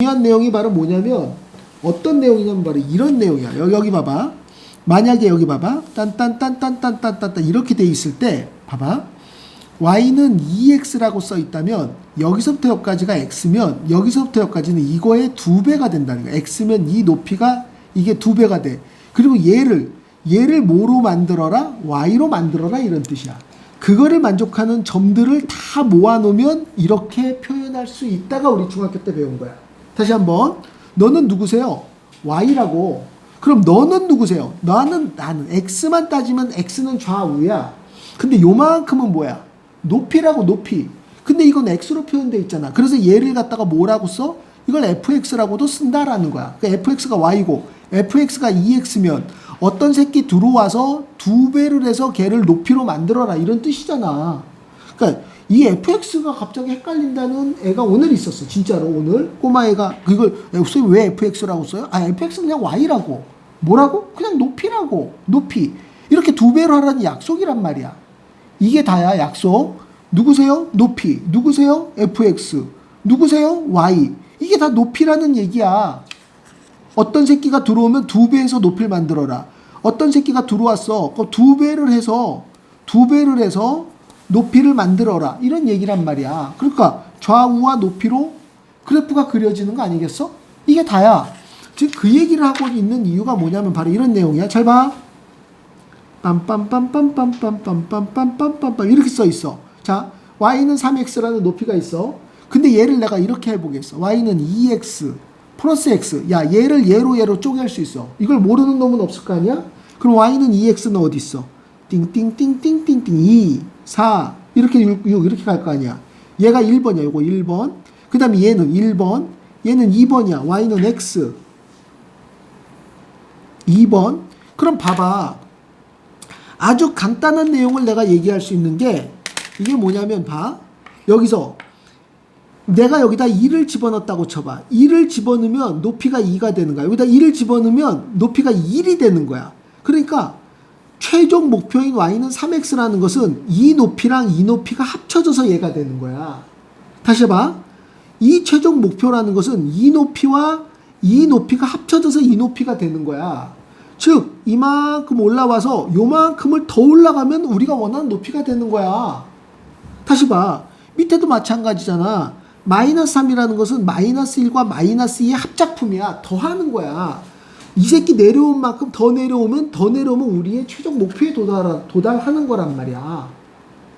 중요한 내용이 바로 뭐냐면 어떤 내용이냐면 바로 이런 내용이야. 여기, 여기 봐봐. 만약에 여기 봐봐. 딴딴딴딴딴딴딴 이렇게 돼 있을 때 봐봐. y는 2x라고 써 있다면 여기서부터 여기까지가 x면 여기서부터 여기까지는 이거의 두 배가 된다는 거야. x면 이 높이가 이게 두 배가 돼. 그리고 얘를 얘를 뭐로 만들어라? y로 만들어라 이런 뜻이야. 그거를 만족하는 점들을 다 모아 놓으면 이렇게 표현할 수 있다가 우리 중학교 때 배운 거야. 다시 한번 너는 누구세요? y라고. 그럼 너는 누구세요? 나는 나는 x만 따지면 x는 좌우야. 근데 요만큼은 뭐야? 높이라고 높이. 근데 이건 x로 표현돼 있잖아. 그래서 얘를 갖다가 뭐라고 써? 이걸 fx라고도 쓴다라는 거야. 그러니까 fx가 y고 fx가 2x면 어떤 새끼 들어와서 두 배를 해서 걔를 높이로 만들어라 이런 뜻이잖아. 그러니까 이 fx가 갑자기 헷갈린다는 애가 오늘 있었어. 진짜로 오늘 꼬마애가 그걸 왜 fx라고 써요? 아 fx 그냥 y라고. 뭐라고? 그냥 높이라고. 높이. 이렇게 두 배로 하라는 약속이란 말이야. 이게 다야 약속. 누구세요? 높이. 누구세요? fx. 누구세요? y. 이게 다 높이라는 얘기야. 어떤 새끼가 들어오면 두 배에서 높이를 만들어라. 어떤 새끼가 들어왔어. 그 두 배를 해서 두 배를 해서 높이를 만들어라. 이런 얘기란 말이야. 그러니까 좌우와 높이로 그래프가 그려지는 거 아니겠어? 이게 다야. 즉 그 얘기를 하고 있는 이유가 뭐냐면 바로 이런 내용이야. 잘 봐. 빰빰빰빰빰빰빰빰빰빰빰빰 이렇게 써 있어. 자, y는 3x라는 높이가 있어. 근데 얘를 내가 이렇게 해보겠어. y는 2x 플러스 x. 야, 얘를 얘로 얘로 쪼갤 수 있어. 이걸 모르는 놈은 없을 거 아니야? 그럼 y는 2x는 어디 있어? 띵띵띵띵띵띵 2, 4 이렇게 6, 6 이렇게 갈 거 아니야. 얘가 1번이야. 요거 1번. 그 다음에 얘는 1번. 얘는 2번이야. y는 x. 2번. 그럼 봐봐. 아주 간단한 내용을 내가 얘기할 수 있는 게 이게 뭐냐면 봐. 여기서 내가 여기다 2를 집어넣었다고 쳐봐. 2를 집어넣으면 높이가 2가 되는 거야. 여기다 2를 집어넣으면 높이가 1이 되는 거야. 그러니까 최종 목표인 y는 3x라는 것은 이 높이랑 이 높이가 합쳐져서 얘가 되는 거야. 다시 해봐. 이 최종 목표라는 것은 이 높이와 이 높이가 합쳐져서 이 높이가 되는 거야. 즉, 이만큼 올라와서 요만큼을 더 올라가면 우리가 원하는 높이가 되는 거야. 다시 봐. 밑에도 마찬가지잖아. 마이너스 3이라는 것은 마이너스 1과 마이너스 2의 합작품이야. 더하는 거야. 이 새끼 내려온 만큼 더 내려오면 더 내려오면 우리의 최종 목표에 도달, 도달하는 거란 말이야.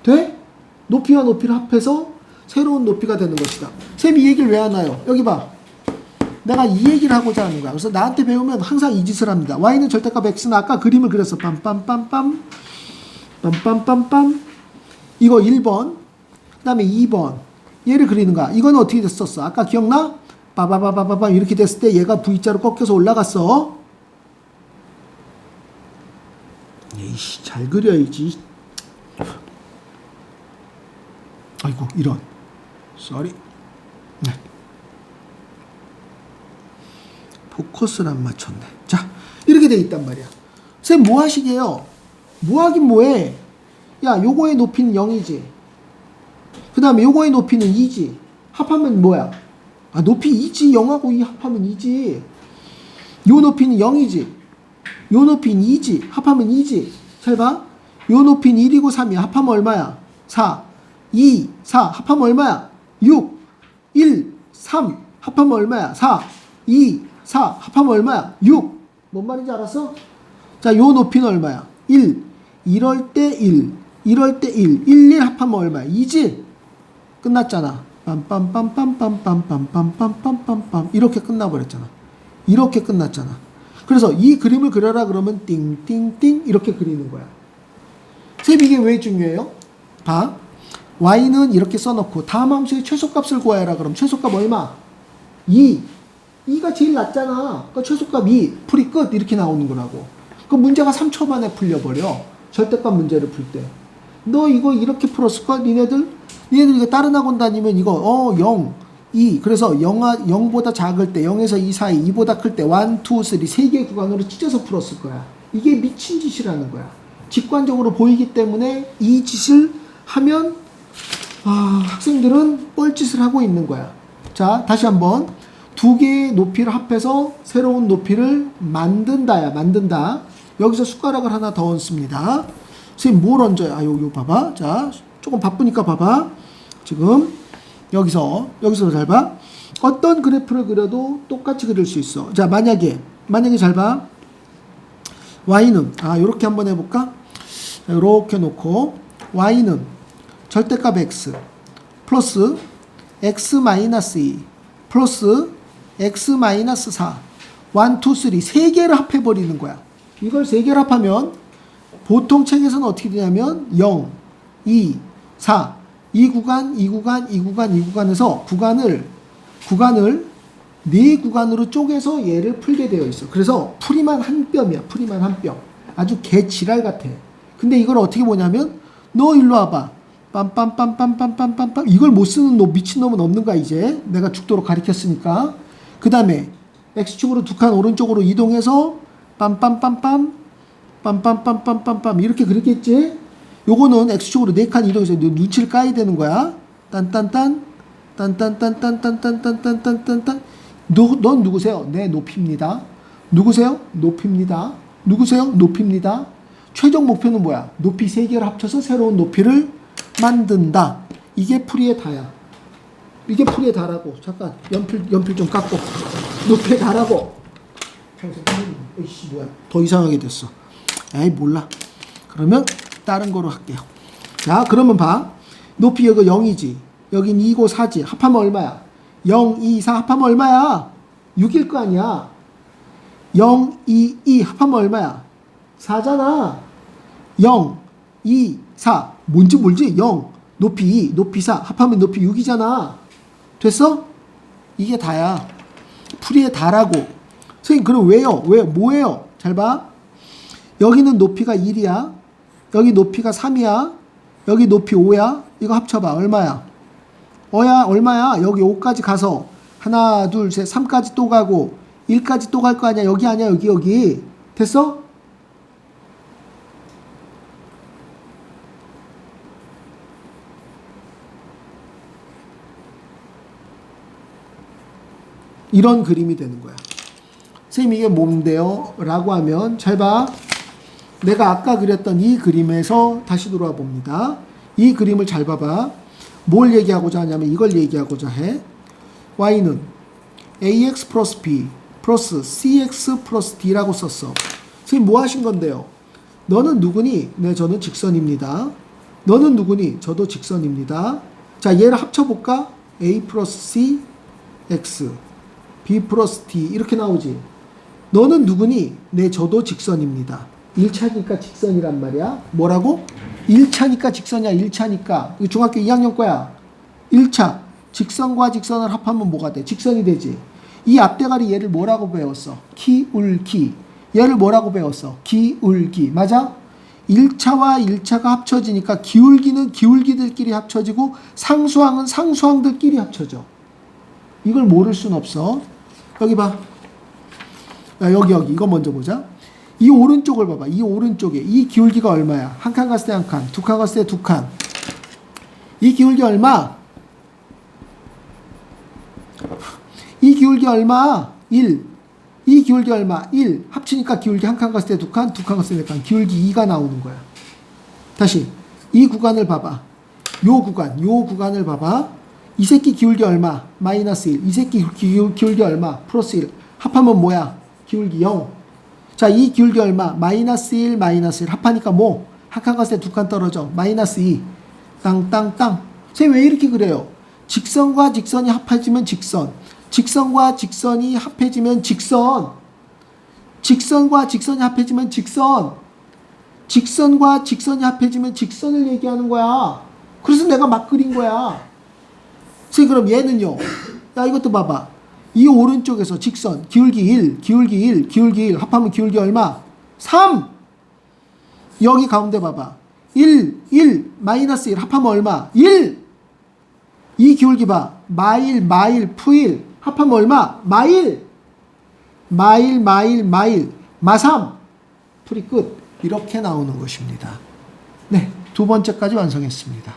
돼? 높이와 높이를 합해서 새로운 높이가 되는 것이다. 쌤이 이 얘기를 왜 하나요? 여기 봐. 내가 이 얘기를 하고자 하는 거야. 그래서 나한테 배우면 항상 이 짓을 합니다. y는 절대값 x는 아까 그림을 그렸어. 빰빰빰빰. 빰빰빰빰. 이거 1번. 그 다음에 2번. 얘를 그리는 거야. 이건 어떻게 됐었어? 아까 기억나? 빠바바바바바 이렇게 됐을 때 얘가 V자로 꺾여서 올라갔어. 에이씨, 잘 그려야지. 아이고, 이런. 쏘리. 네. 포커스를 안 맞췄네. 자, 이렇게 돼 있단 말이야. 쌤, 뭐 하시게요? 뭐 하긴 뭐해? 야, 요거의 높이는 0이지. 그 다음에 요거의 높이는 2지. 합하면 뭐야? 아, 높이 2지. 0하고 2 합하면 2지. 요 높이는 0이지. 요 높이는 2지. 합하면 2지. 잘 봐. 요 높이는 1이고 3이야. 합하면 얼마야? 4. 2, 4. 합하면 얼마야? 6. 1, 3. 합하면 얼마야? 4. 2, 4. 합하면 얼마야? 6. 뭔 말인지 알았어? 자, 요 높이는 얼마야? 1. 이럴 때 1. 이럴 때 1. 1, 1 합하면 얼마야? 2지? 끝났잖아. 빰빰빰빰빰빰빰빰빰빰빰빰 이렇게 끝나버렸잖아. 이렇게 끝났잖아. 그래서 이 그림을 그려라 그러면 띵띵띵 이렇게 그리는 거야. 쌤 이게 왜 중요해요? 봐. y는 이렇게 써놓고 다음 함수의 최소값을 구하여라 그럼 최소값 얼마? 2. 2가 제일 낮잖아. 그러니까 최소값 2. 풀이 끝 이렇게 나오는 거라고. 그 문제가 3초 만에 풀려버려. 절대값 문제를 풀 때. 너 이거 이렇게 풀었을까? 니네들? 니네들 이거 다른 학원 다니면 이거 어 0, 2 그래서 0, 0보다 작을 때 0에서 2 사이 2보다 클 때 1, 2, 3 3개 구간으로 찢어서 풀었을 거야. 이게 미친 짓이라는 거야. 직관적으로 보이기 때문에 이 짓을 하면 아, 학생들은 뻘짓을 하고 있는 거야. 자, 다시 한번 두 개의 높이를 합해서 새로운 높이를 만든다야 만든다 여기서 숟가락을 하나 더 얹습니다 선생님 뭘 얹어요? 아 요 요 봐봐. 자 조금 바쁘니까 봐봐. 지금 여기서 여기서 잘 봐. 어떤 그래프를 그려도 똑같이 그릴 수 있어. 자 만약에 만약에 잘 봐. y는 아 요렇게 한번 해볼까? 이렇게 놓고 y는 절대값 x 플러스 x 마이너스 2 플러스 x 마이너스 4 1, 2, 3 세 개를 합해 버리는 거야. 이걸 세 개를 합하면 보통 책에서는 어떻게 되냐면 0, 2, 4 이 구간, 이 구간, 이 구간, 이 구간에서 구간을 구간을 네 구간으로 쪼개서 얘를 풀게 되어 있어. 그래서 풀이만 한 뼘이야. 풀이만 한 뼘. 아주 개 지랄 같아. 근데 이걸 어떻게 보냐면 너 일로 와봐. 빰빰빰빰빰빰빰빰 이걸 못 쓰는 너 미친놈은 없는가 이제 내가 죽도록 가리켰으니까 그 다음에 x축으로 두 칸 오른쪽으로 이동해서 빰빰빰빰 빰빰빰빰빰빰 이렇게 그렸겠지 요거는 x축으로 네칸 이동해서 너 눈치를 까야 되는 거야 딴딴딴 딴딴딴딴딴딴딴딴딴딴 너, 넌 누구세요? 네 높입니다 누구세요? 높입니다 누구세요? 높입니다 최종 목표는 뭐야? 높이 세 개를 합쳐서 새로운 높이를 만든다. 이게 풀이의 다야. 이게 풀이의 다라고. 잠깐 연필 연필 좀 깎고 높이의 다라고. 에이씨 뭐야? 더 이상하게 됐어. 에이 몰라. 그러면 다른 거로 할게요. 자 그러면 봐. 높이 여기 0이지. 여긴 2고 4지. 합하면 얼마야? 0, 2, 4 합하면 얼마야? 6일 거 아니야. 0, 2, 2 합하면 얼마야? 4잖아. 0, 2, 4. 뭔지 몰지? 0, 높이 2, 높이 4. 합하면 높이 6이잖아. 됐어? 이게 다야. 풀이의 다라고. 선생님, 그럼 왜요? 왜, 뭐예요? 잘 봐. 여기는 높이가 1이야. 여기 높이가 3이야. 여기 높이 5야. 이거 합쳐봐. 얼마야? 어야, 얼마야? 여기 5까지 가서 하나, 둘, 셋, 3까지 또 가고 1까지 또 갈 거 아니야? 여기 아니야? 여기, 여기. 됐어? 이런 그림이 되는 거야. 선생님 이게 뭔데요? 라고 하면 잘 봐. 내가 아까 그렸던 이 그림에서 다시 돌아와 봅니다. 이 그림을 잘 봐봐. 뭘 얘기하고자 하냐면 이걸 얘기하고자 해. y는 ax 플러스 b 플러스 cx 플러스 d라고 썼어. 선생님 뭐 하신 건데요? 너는 누구니? 네, 저는 직선입니다. 너는 누구니? 저도 직선입니다. 자, 얘를 합쳐볼까? a 플러스 c x b 플러스 d 이렇게 나오지. 너는 누구니? 네, 저도 직선입니다. 1차니까 직선이란 말이야. 뭐라고? 1차니까 직선이야. 1차니까. 이거 중학교 2학년 거야. 1차. 직선과 직선을 합하면 뭐가 돼? 직선이 되지. 이 앞대가리 얘를 뭐라고 배웠어? 기울기. 얘를 뭐라고 배웠어? 기울기. 맞아? 1차와 1차가 합쳐지니까 기울기는 기울기들끼리 합쳐지고 상수항은 상수항들끼리 합쳐져. 이걸 모를 순 없어. 여기 봐. 야, 여기 여기 이거 먼저 보자. 이 오른쪽을 봐봐. 이 오른쪽에 이 기울기가 얼마야? 한 칸 갔을 때 한 칸, 두 칸 갔을 때 두 칸. 이 기울기 얼마? 이 기울기 얼마? 1. 이 기울기 얼마? 1. 합치니까 기울기 한 칸 갔을 때 두 칸, 두 칸 갔을 때 네 칸. 기울기 2가 나오는 거야. 다시 이 구간을 봐봐. 요 구간, 요 구간을 봐봐. 이 새끼 기울기 얼마? 마이너스 1. 이 새끼 기- 기울기 얼마? 플러스 1. 합하면 뭐야? 기울기 0. 자, 이 기울기 얼마? 마이너스 1, 마이너스 1. 합하니까 뭐? 한칸 갔을 때두칸 떨어져. 마이너스 2. 땅, 땅, 땅. 선생님 왜 이렇게 그래요? 직선과 직선이 합해지면 직선. 직선과 직선이 합해지면 직선. 직선과 직선이 합해지면 직선. 직선과 직선이 합해지면 직선을 얘기하는 거야. 그래서 내가 막 그린 거야. 선생님 그럼 얘는요. 야 이것도 봐봐. 이 오른쪽에서 직선 기울기 1, 기울기 1, 기울기 1 합하면 기울기 얼마? 3. 여기 가운데 봐봐. 1, 1, 마이너스 1 합하면 얼마? 1. 이 기울기 봐. 마일, 마일, 푸일 합하면 얼마? 마일. 마일, 마일, 마일. 마삼. 풀이 끝. 이렇게 나오는 것입니다. 네. 두 번째까지 완성했습니다.